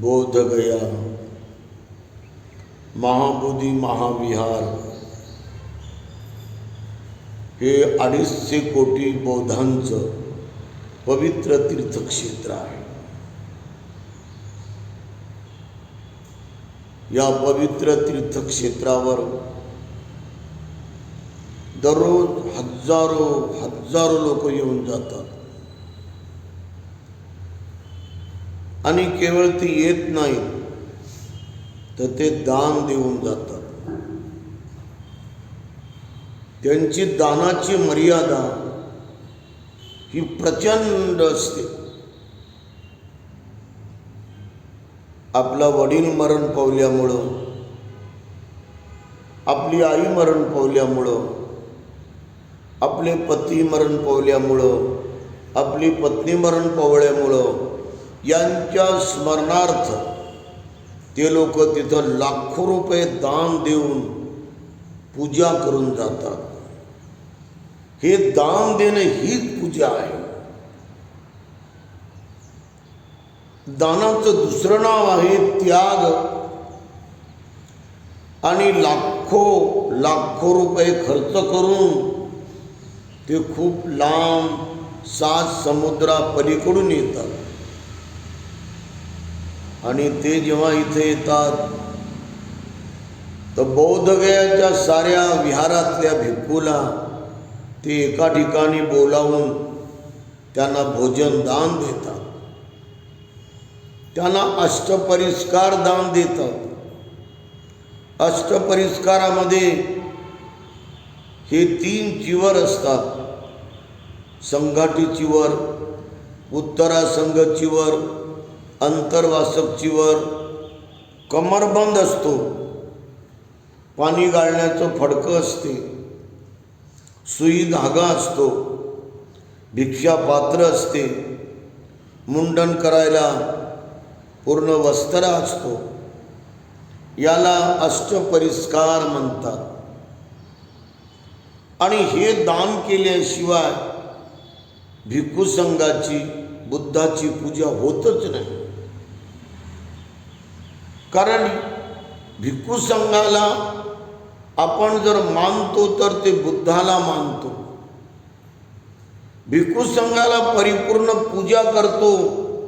बोधगया। महाबोधी महाविहार। हे अडीचशे कोटी बौद्धांचं पवित्र तीर्थक्षेत्र आहे. या पवित्र तीर्थक्षेत्रावर दररोज हजारो हजारो लोक येऊन जातात. आणि केवळ ती येत नाहीत तर ते दान देऊन जातात. त्यांची दानाची मर्यादा ही प्रचंड असते. आपला वडील मरण पावल्यामुळं आपली आई मरण पावल्यामुळं आपले पती मरण पावल्यामुळं आपली पत्नी मरण पावल्यामुळं यांच्या स्मरणार्थ ते लोक तिथं लाखो रुपये दान देऊन पूजा करून जातात. हे दान देणं हीच पूजा आहे. दानाचं दुसरं नाव आहे त्याग. आणि लाखो लाखो रुपये खर्च करून ते खूप लांब सात समुद्रा पलीकडून येतात. आणि ते जेव्हा इथे येतात तर बौद्धगयाच्या साऱ्या विहारातल्या भिक्खूला ते एका ठिकाणी बोलावून त्यांना भोजन दान देतात. त्यांना अष्टपरिष्कार दान देतात. अष्टपरिष्कारामध्ये हे तीन चिवर असतात. संघाटी चिवर उत्तरासंघ चिवर अंतर्वासकचीवर कमरबंद असतो. पाणी गाळण्याचं फडकं असते. सुई धागा असतो. भिक्षा पात्र असते. मुंडन करायला पूर्ण वस्त्र असतो. याला अष्टपरिष्कार म्हणतात. आणि हे दान केल्याशिवाय भिक्खू संघाची बुद्धाची पूजा होतच नाही. कारण भिक्खू संघाला आपण जर मानतो तर ते बुद्धाला मानतो. भिक्खू संघाला परिपूर्ण पूजा करतो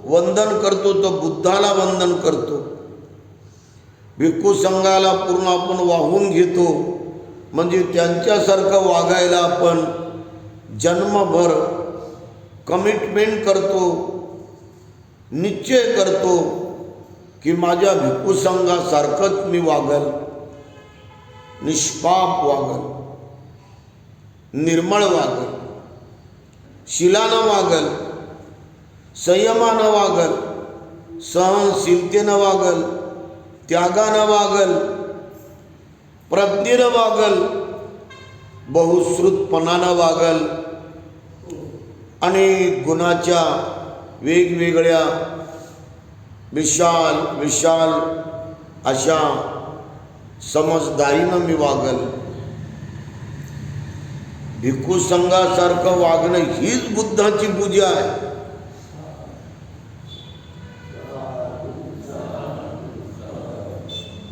वंदन करतो तर बुद्धाला वंदन करतो. भिक्खू संघाला पूर्ण आपण वाहून घेतो म्हणजे त्यांच्यासारखं वागायला आपण जन्मभर कमिटमेंट करतो निश्चय करतो. की माझ्या भिक्खू संघासारखंच मी वागल. निष्पाप वागल. निर्मळ वागल. शिलानं वागल. संयमानं वागल. सहनशीलतेनं वागल. त्यागानं वागल. प्रज्ञेनं वागल. बहुश्रुतपणानं वागल. आणि गुणाच्या वेगवेगळ्या विशाल विशाल अशा समजदारीनं मी वागल. भिक्खू संघासारखं वागणं हीच बुद्धाची पूजा आहे.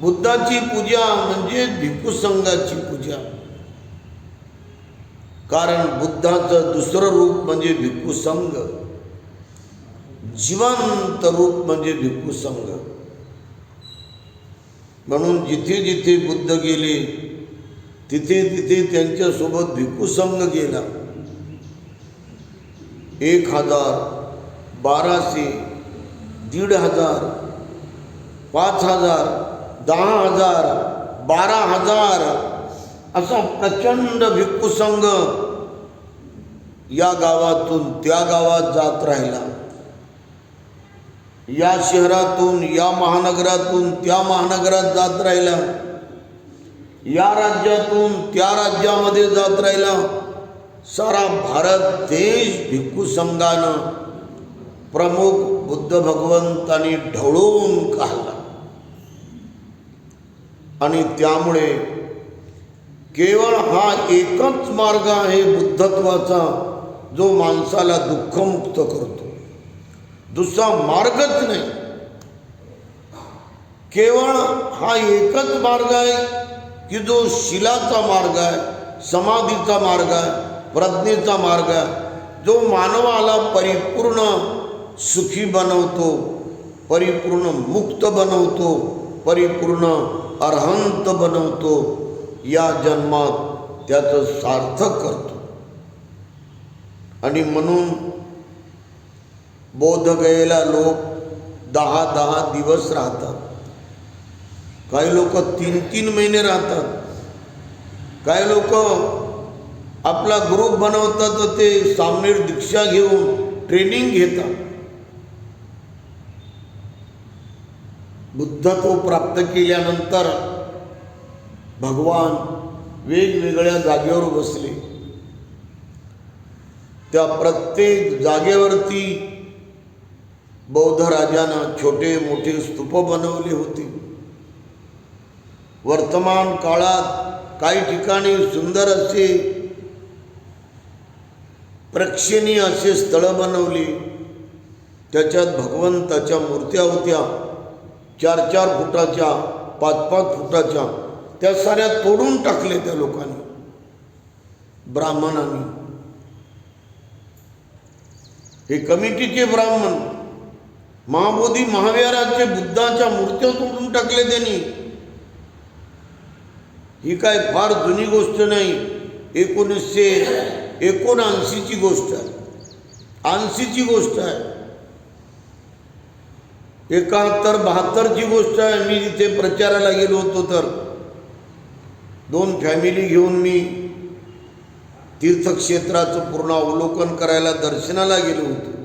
बुद्धाची पूजा म्हणजे भिक्खू संघाची पूजा. कारण बुद्धाचं दुसरं रूप म्हणजे भिक्खू संघ. जिवंत रूप म्हणजे भिक्खू संघ. म्हणून जिथे जिथे बुद्ध गेले तिथे तिथे त्यांच्यासोबत भिक्खू संघ गेला. एक हजार बाराशे दीड हजार पाच हजार दहा हजार बारा हजार असा प्रचंड भिक्खू संघ या गावातून त्या गावात जात राहिला. या शहरातून या महानगरातून त्या महानगरात जात राहिला. या राज्यातून त्या राज्यामध्ये जात राहिला. सारा भारत देश भिक्खू संघानं प्रमुख बुद्ध भगवंतांनी ढवळून काढला. आणि त्यामुळे केवळ हा एकच मार्ग आहे बुद्धत्वाचा जो माणसाला दुःखमुक्त करतो. दुसरा मार्गच नाही. केवळ हा एकच मार्ग आहे की जो शिलाचा मार्ग आहे समाधीचा मार्ग आहे प्रज्ञेचा मार्ग आहे. जो मानवाला परिपूर्ण सुखी बनवतो परिपूर्ण मुक्त बनवतो परिपूर्ण अर्हंत बनवतो या जन्मात त्याचं सार्थक करतो. आणि म्हणून बोधगयेला लोक दहा दहा दिवस राहतात. काही लोक तीन तीन महिने राहतात. काही लोक आपला ग्रुप बनवतात तर ते सामनेर दीक्षा घेऊन ट्रेनिंग घेतात. बुद्धत्व प्राप्त केल्यानंतर भगवान वेगवेगळ्या जागेवर बसले. त्या प्रत्येक जागेवरती बौद्ध राजानं छोटे मोठे स्तूप बनवले होते. वर्तमान काळात काही ठिकाणी सुंदर असे प्रेक्षणीय असे स्थळं बनवली. त्याच्यात भगवंताच्या मूर्त्या होत्या. चार चार फुटाच्या पाच पाच फुटाच्या त्या साऱ्या तोडून टाकले त्या लोकांनी. ब्राह्मणांनी. हे कमिटीचे ब्राह्मण महाबोधी महाविहाराचे बुद्धाच्या मूर्त्या तोडून टाकले त्यांनी. ही काय फार जुनी गोष्ट नाही. एकोणीसशे एकोणऐंशीची गोष्ट आहे. ऐंशीची गोष्ट आहे. एकाहत्तर बहात्तरची गोष्ट आहे. मी इथे प्रचाराला गेलो होतो तर. दोन फॅमिली घेऊन मी तीर्थक्षेत्राचं पूर्ण अवलोकन करायला दर्शनाला गेलो होतो.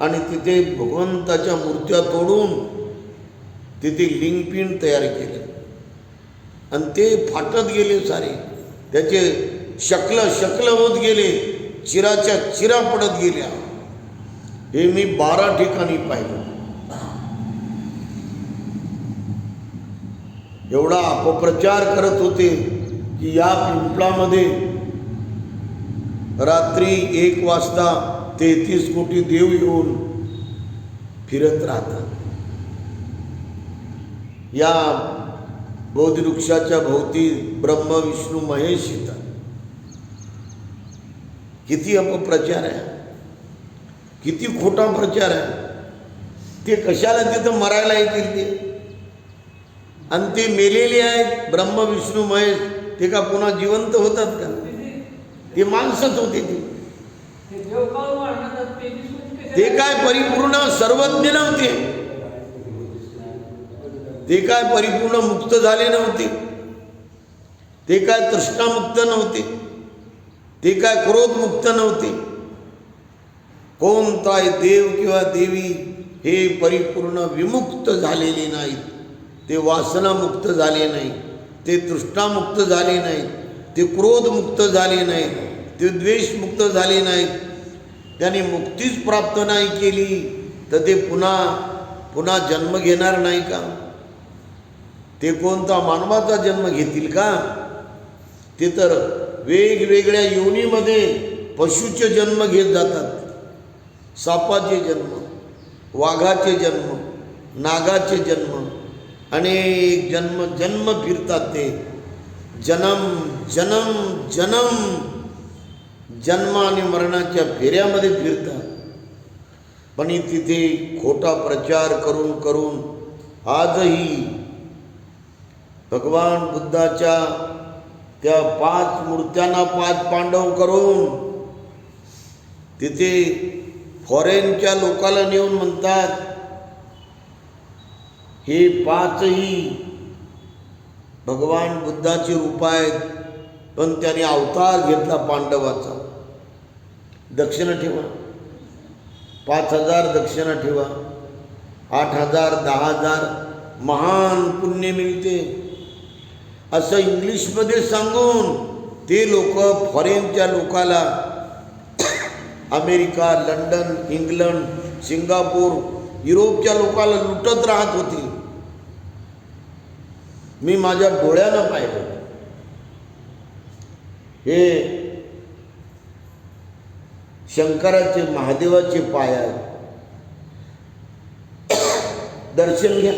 आणि तिथे भगवंताच्या मूर्त्या तोडून तिथे लिंगपिंड तयार केलं. आणि ते फाटत गेले सारे. त्याचे शकल शकल होत गेले. चिराच्या चिरा पडत गेल्या. हे मी बारा ठिकाणी पाहिलं. एवढा अपप्रचार करत होते की या पिंपळामध्ये रात्री एक वाजता तेहतीस कोटी देव येऊन फिरत राहतात. या बोधवृक्षाच्या भोवती ब्रह्म विष्णू महेश येतात. किती अपप्रचार आहे? किती खोटा प्रचार आहे? ते कशाला तिथं मरायला येतील ते? आणि ते मेलेले आहेत ब्रह्म विष्णू महेश ते का पुन्हा जिवंत होतात का? ते माणसंच होते ते. ते काय परिपूर्ण सर्वज्ञ नव्हते. ते काय परिपूर्ण मुक्त झाले नव्हते. ते काय तृष्णामुक्त नव्हते. ते काय क्रोधमुक्त नव्हते. कोणताही देव किंवा देवी हे परिपूर्ण विमुक्त झालेले नाहीत. ते वासनामुक्त झाले नाही ते तृष्णामुक्त झाले नाहीत. ते क्रोधमुक्त झाले नाहीत. ते द्वेषमुक्त झाले नाहीत. त्यांनी मुक्तीच प्राप्त नाही केली तर ते पुन्हा पुन्हा जन्म घेणार नाही का? ते कोणता मानवाचा जन्म घेतील का? ते तर वेगवेगळ्या योनीमध्ये पशुचे जन्म घेत जातात. सापाचे जन्म वाघाचे जन्म नागाचे जन्म अनेक जन्म जन्म फिरतात ते. जन्म जन्म जन्म. जन्म आणि मरणाच्या फेऱ्यामध्ये फिरतात पण तिथे खोटा प्रचार करून करून आजही भगवान बुद्धाच्या त्या पाच मूर्त्यांना पाच पांडव करून तिथे फॉरेनच्या लोकाला नेऊन म्हणतात हे पाचही भगवान बुद्धाचे रूप आहेत. पण त्याने अवतार घेतला पांडवाचा. दक्षिणा ठेवा. पाच हजार दक्षिणा ठेवा. आठ हजार दहा हजार महान पुण्य मिळते. असं इंग्लिशमध्ये सांगून ते लोक फॉरेनच्या लोकाला अमेरिका लंडन इंग्लंड सिंगापूर युरोपच्या लोकाला लुटत राहत होती. मी माझ्या डोळ्यानं पाहिलं. हे शंकराचे महादेवाचे पाय आहेत. दर्शन घ्या.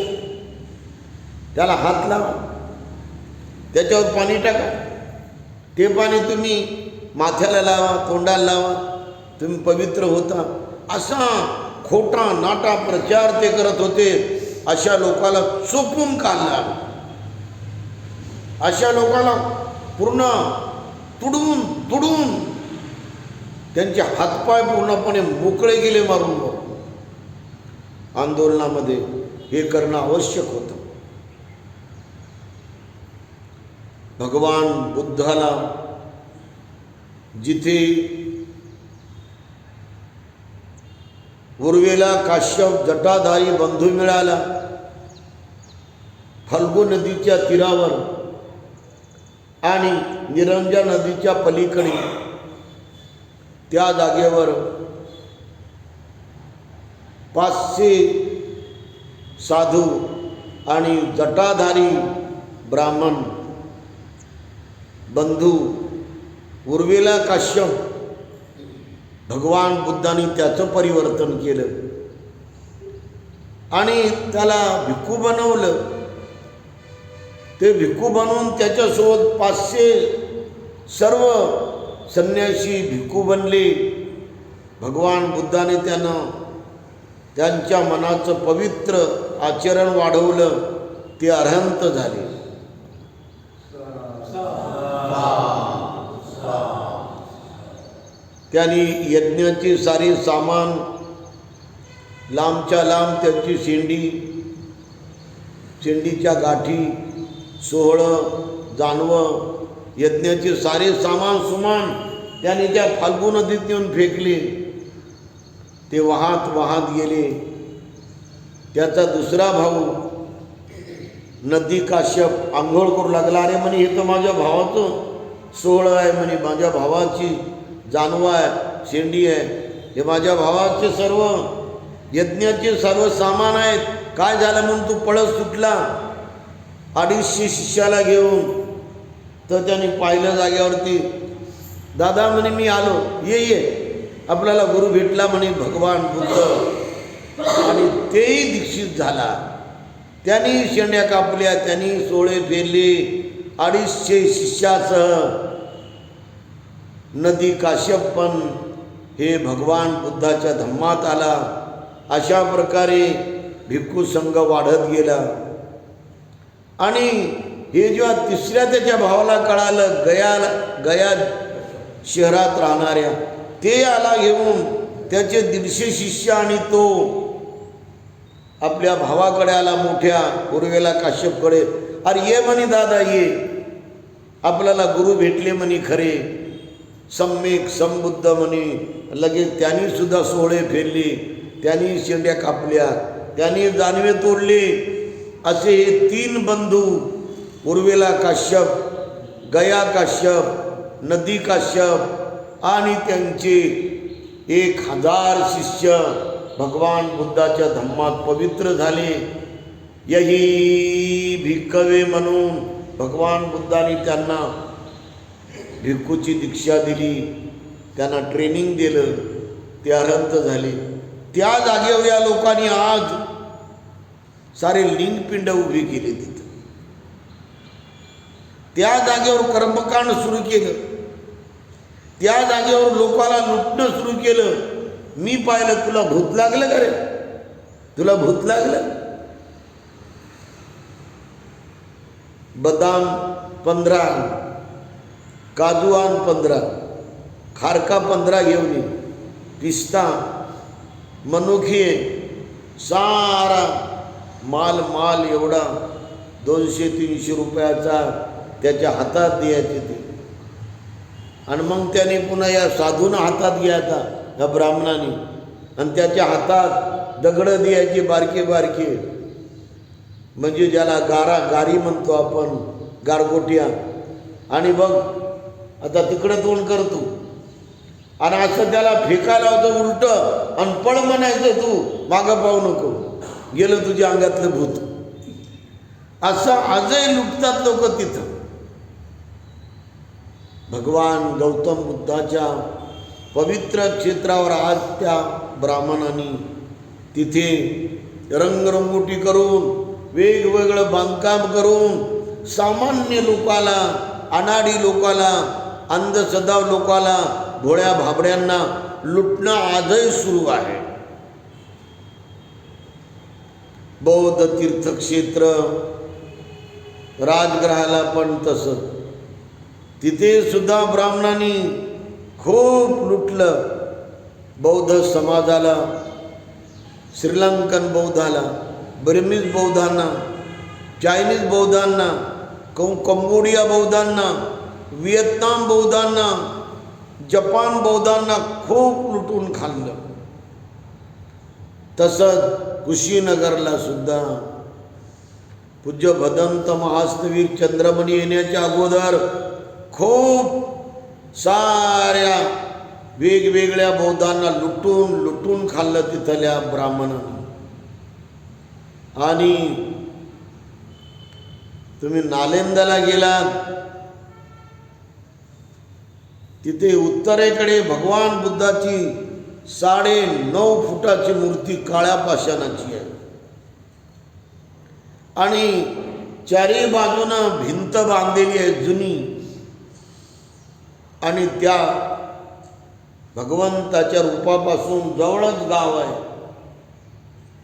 त्याला हात लावा. त्याच्यावर पाणी टाका. ते पाणी तुम्ही माथ्याला लावा तोंडाला लावा. तुम्ही पवित्र होता. असा खोटा नाटा प्रचार ते करत होते. अशा लोकाला चोपून काढला अशा लोकाला पूर्ण तुडवून तुडवून त्यांचे हातपाय पूर्णपणे मोकळे गेले मारून मारून आंदोलनामध्ये हे करणं आवश्यक होतं. भगवान बुद्धाला जिथे उर्वेला काश्यप जटाधारी बंधू मिळाला फल्गू नदीच्या तीरावर आणि निरंजा नदीच्या पलीकडे त्या जागेवर पाचशे साधू आणि जटाधारी ब्राह्मण बंधू उर्वेला काश्यप भगवान बुद्धाने त्याचं परिवर्तन केलं. आणि त्याला भिक्खू बनवलं. ते भिक्खू बनवून त्याच्यासोबत पाचशे सर्व संन्यासी भिक्खू बनले. भगवान बुद्धाने त्यानं त्यांच्या मनाचं पवित्र आचरण वाढवलं. ते अर्हंत झाले. त्यांनी यज्ञाची सारी सामान लांबच्या लांब त्यांची शेंडी शेंडीच्या गाठी सोहळं जानवं यज्ञाचे सारे सामान सुमान त्याने त्या फाल्गू नदीत नेऊन फेकले. ते वाहत वाहत गेले. त्याचा दुसरा भाऊ नदी काश्यप आंघोळ करू लागला. अरे म्हणे हे तर माझ्या भावाचं सोहळं आहे म्हणे. माझ्या भावाची जानवा आहे शेंडी आहे. हे माझ्या भावाचे सर्व यज्ञाचे सर्व सामान आहेत. काय झालं म्हणून तू पळस सुटला? अडीचशे शिष्याला घेऊन तर त्याने पाहिलं जाग्यावरती दादा म्हणे मी आलो. ये ये. आपल्याला गुरु भेटला म्हणे भगवान बुद्ध. आणि तेही दीक्षित झाला. त्यांनी शेंड्या कापल्या त्यांनी सोळे फेरले. अडीचशे शिष्यासह नदी काश्यप पण हे भगवान बुद्धाच्या धम्मात आला. अशा प्रकारे भिक्खू संघ वाढत गेला. आणि हे जेव्हा तिसऱ्या त्याच्या भावाला कळालं गया गया शहरात राहणाऱ्या ते आला घेऊन त्याचे दीडशे शिष्य आणि तो आपल्या भावाकडे आला मोठ्या पूर्वेला काश्यपकडे. अरे ये म्हणे दादा ये. आपल्याला गुरु भेटले म्हणे खरे. सम्यक समबुद्ध म्हणे. लगेच त्यांनी सुद्धा सोहळे फेरले. त्यांनी शेंड्या कापल्या. त्यांनी जानवे तोडले. असे हे तीन बंधू पूर्वेला काश्यप गया काश्यप नदी काश्यप आणि त्यांचे एक हजार शिष्य भगवान बुद्धाच्या धम्मात पवित्र झाले. यही भिक्कवे म्हणून भगवान बुद्धाने त्यांना भिक्खूची दीक्षा दिली. त्यांना ट्रेनिंग दिलं. ते अरंत झाले. त्या जागेवर या लोकांनी आज सारे लिंगपिंड उभी केली तिथं. त्या जागेवर कर्मकांड सुरू केलं. त्या जागेवर लोकाला लुटणं सुरू केलं. मी पाहिलं तुला भूत लागलं का रे? तुला भूत लागलं? बदाम पंधरा काजू आण पंधरा खारका पंधरा घेऊन ये पिस्ता मनुखी सारा माल माल एवढा दोनशे तीनशे रुपयाचा त्याच्या हातात द्यायचे ते. आणि मग त्याने पुन्हा या साधून हातात घ्यायचा या ब्राह्मणाने. आणि त्याच्या हातात दगडं द्यायची बारके बारके. म्हणजे ज्याला गारा गारी म्हणतो आपण गारगोट्या. आणि बघ आता तिकडं तोंड करतो आणि असं त्याला फेकायला होतं उलट. आणि म्हणायचं तू मागं पाहू नको. गेलं तुझ्या अंगातलं भूत. असं आजही लुटतात लोक तिथं. भगवान गौतम बुद्धाच्या पवित्र क्षेत्रावर आज त्या ब्राह्मणांनी तिथे रंगरंगोटी करून वेगवेगळं बांधकाम करून सामान्य लोकाला अनाडी लोकाला अंधसदाव लोकाला भोळ्या भाबड्यांना लुटणं आजही सुरू आहे. बौद्ध तीर्थक्षेत्र राजग्रहाला पण तसं तिथे सुद्धा ब्राह्मणांनी खूप लुटलं. बौद्ध समाजाला श्रीलंकन बौद्धाला बर्मीज बौद्धांना चायनीज बौद्धांना कौ कंबोडिया बौद्धांना व्हिएतनाम बौद्धांना जपान बौद्धांना खूप लुटून खाल्लं. तसंच कुशीनगरला सुद्धा पूज्य भदंत महास्तवीर चंद्रमणी येण्याच्या अगोदर खूप साऱ्या वेगवेगळ्या बौद्धांना लुटून लुटून खाल्लं तिथल्या ब्राह्मणांनी. आणि तुम्ही नालेंदाला गेलात तिथे उत्तरेकडे भगवान बुद्धाची साडे नऊ फुटाची मूर्ती काळ्या पाषाणाची आहे. आणि चारी बाजूनं भिंत बांधलेली आहे जुनी. आणि त्या भगवंताच्या रूपापासून जवळच गाव आहे.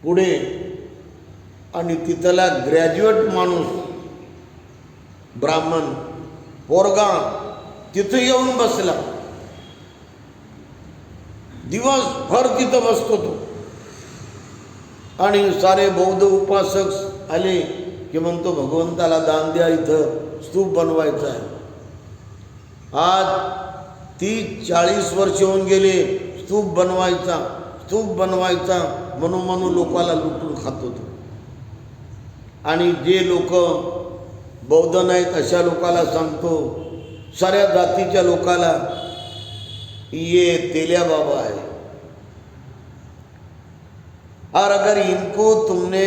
पुढे आणि तिथला ग्रॅज्युएट माणूस ब्राह्मण पोरगा तिथं येऊन बसला. दिवसभर तिथं बसतो तो. आणि सारे बौद्ध उपासक आले की म्हणतो भगवंताला दान द्या इथं स्तूप बनवायचा आहे. आज ती चाळीस वर्ष होऊन गेले स्तूप बनवायचा स्तूप बनवायचा म्हणून म्हणून लोकाला लुटून खात होतो. आणि जे लोक बौद्ध नाहीत अशा लोकाला सांगतो साऱ्या जातीच्या लोकाला ये तेल्या बाबा है और अगर इनको तुमने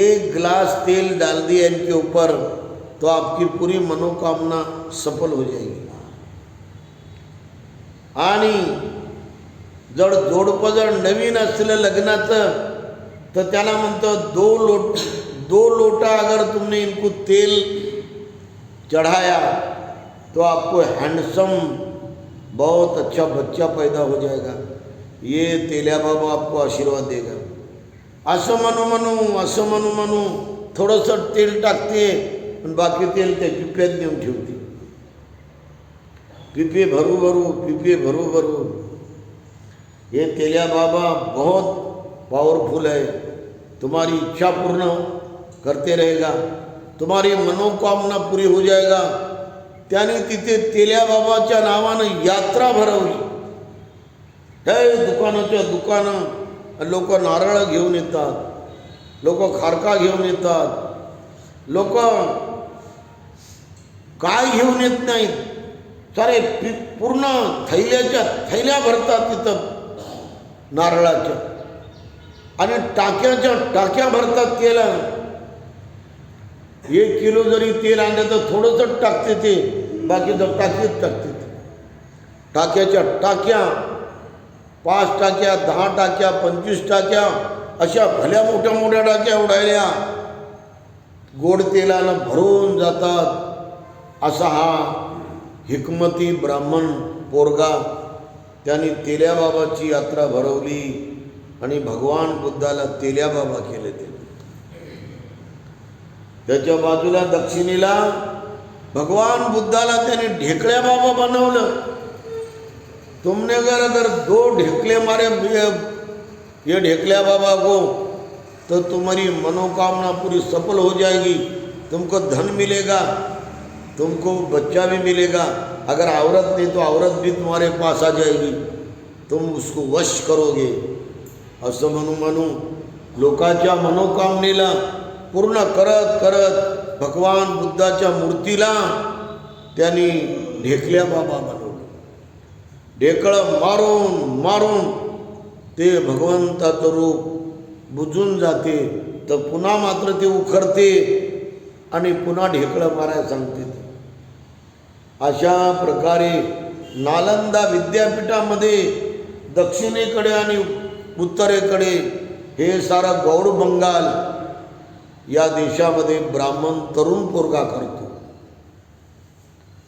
एक ग्लास तेल डाल दिया इनके ऊपर तो आपकी पूरी मनोकामना सफल हो जाएगी। आणि जर जोडपं जर नवीन असलं लग्नाचं तर त्याला म्हणतं दो लोट दो लोटा अगर तुमने इनको तेल चढ़ाया तो आपको हैंडसम बहुत अच्छा बच्चा पैदा हो जाएगा। ये तेल्या बाबा आपको आशीर्वाद देगा। असं म्हणू म्हणू असं म्हणू म्हणू थोडंसं तेल टाकते पण बाकी तेल त्या पिप्यात नेऊन ठेवते. पिपे भरू भरू, पिपे भरू भरू. ये तेलिया बाबा, बहुत पावरफुल है तुम्हारी इच्छा पूर्ण करते रहेगा. तुम्हारी मनोकामना पूरी हो जाएगा. त्याने तिथे तेल्या बाबाच्या नावानं यात्रा भरवली. हे दुकानाच्या दुकानं, लोक नारळ घेऊन येतात. लोक खारका घेऊन येतात. लोक काय घेऊन येत नाहीत सारे पी पूर्ण थैल्याच्या थैल्या भरतात तिथं. नारळाच्या. आणि टाक्याच्या टाक्या भरतात तेला. एक किलो जरी तेल आणलं तर थोडंसं टाकते ते. बाकीचं टाकीत टाकते ते. टाक्याच्या टाक्या पाच टाक्या दहा टाक्या पंचवीस टाक्या अशा भल्या मोठ्या मोठ्या टाक्या उडायल्या. गोड तेलानं भरून जातात. असा हा हिकमती ब्राह्मण पोरगा त्यांनी तेल्याबाबाची यात्रा भरवली आणि भगवान बुद्धाला तेल्याबाबा केले ते. त्याच्या बाजूला दक्षिणेला भगवान बुद्धाला त्याने ढेकळ्या बाबा बनवलं. तुमने अगर अगर दो ढेकले मारे ये ढेकल्या बाबा को तो तुम्हारी मनोकामना पूरी सफल हो जाएगी. तुमको धन मिलेगा. तुमको बच्चा भी मिलेगा। अगर औरत नहीं तो औरत भी तुम्हारे पास आ जाएगी। तुम उसको वश करोगे। असं म्हणू म्हणू लोकांच्या मनोकामनेला पूर्ण करत करत भगवान बुद्धाच्या मूर्तीला त्यांनी ढेकल्या बाबा बनवलं. ढेकळं मारून मारून ते भगवंताचं रूप बुजून जाते. तर पुन्हा मात्र ते उखरते. आणि पुन्हा ढेकळं मारायला सांगते ते. अशा प्रकारे नालंदा विद्यापीठामध्ये दक्षिणेकडे आणि उत्तरेकडे हे सारं गौड बंगाल या देशामध्ये ब्राह्मण तरुण पोरगा करतो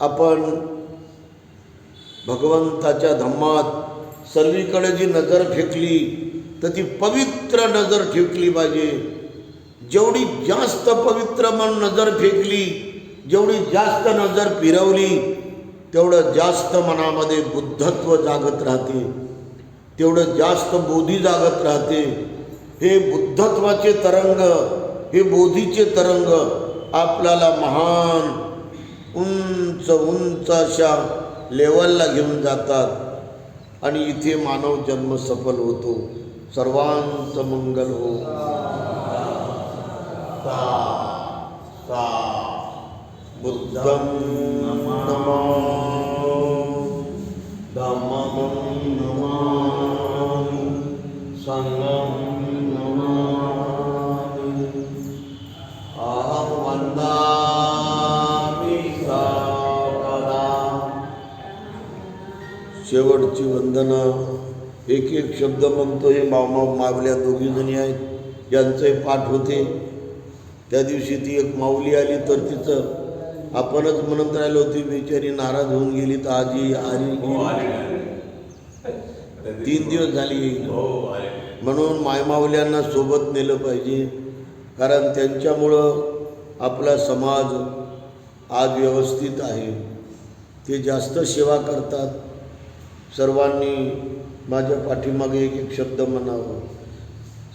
आपण भगवंताच्या धम्मात सर्वीकडे जी नजर फेकली तर ती पवित्र नजर ठेकली पाहिजे जेवढी जास्त पवित्र मन नजर फेकली जेवढी जास्त नजर फिरवली तेवढं जास्त मनामध्ये बुद्धत्व जागत राहते. तेवढं जास्त बोधी जागत राहते. हे बुद्धत्वाचे तरंग हे बोधीचे तरंग आपल्याला महान उंच उंच अशा लेवलला घेऊन जातात. आणि इथे मानव जन्म सफल होतो. सर्वांचं मंगल हो. सा सा। बुद्धं नमः धम्मं नमामि। सङ्गं नमामि। अहं वन्दामि सर्वदा शेवटची वंदना एक एक शब्द म्हणतो हे मामा मावल्या दोघी जणी आहेत. यांचे पाठ होते. त्या दिवशी ती एक माऊली आली तर तिचं आपणच म्हणत राहिलो होती बिचारी नाराज होऊन गेली तर आजी आली गेली तीन दिवस झाली. येईल म्हणून मायमावल्यांना सोबत नेलं पाहिजे. कारण त्यांच्यामुळं आपला समाज आज व्यवस्थित आहे. ते जास्त सेवा करतात. सर्वांनी माझ्या पाठीमागे एक एक शब्द म्हणावं.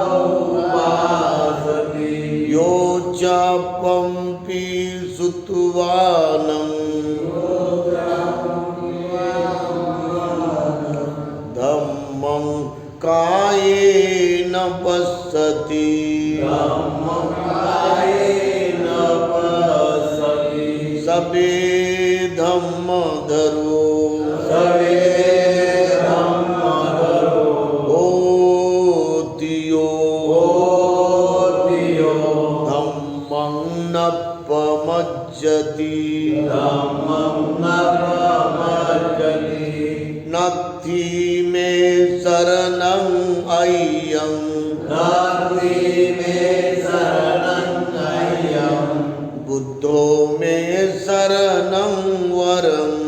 बहुभासति यो चापम्पि सुतवानम् धम्मं कायेन पश्यति। सबे बुद्धो मे शरणं वरम्।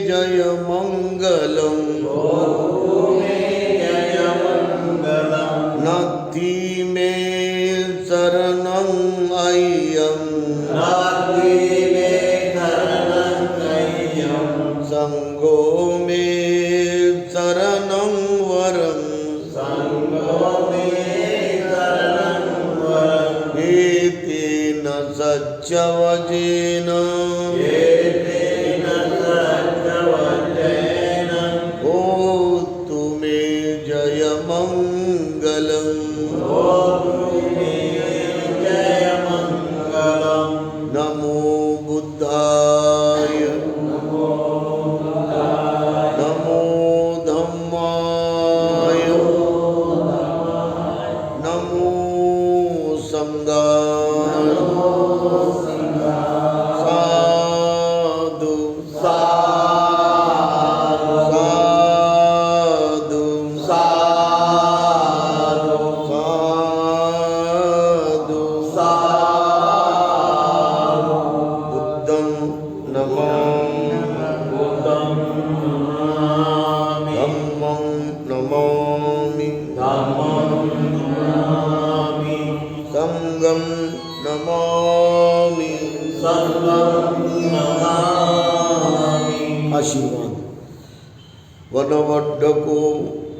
জয় মঙ্গলম জয় মঙ্গলম নদী ਰੰਗਾ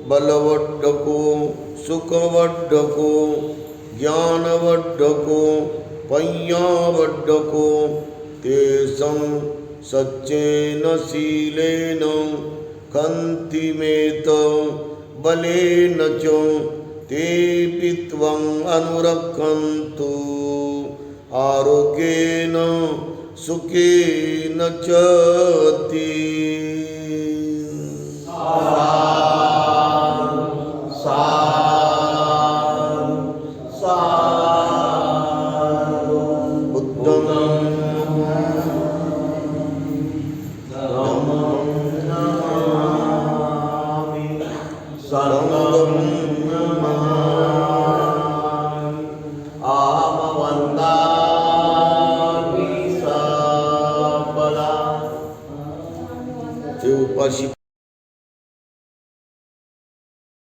बलवड्डको सुखवड्डको ज्ञानवड्डको पय्यावड्डको तेषं सच्चेन शीलेन कन्तिमेत बलेन च तेऽपि त्वम् अनुरक्षन्तु। आरोग्येन सुखेन च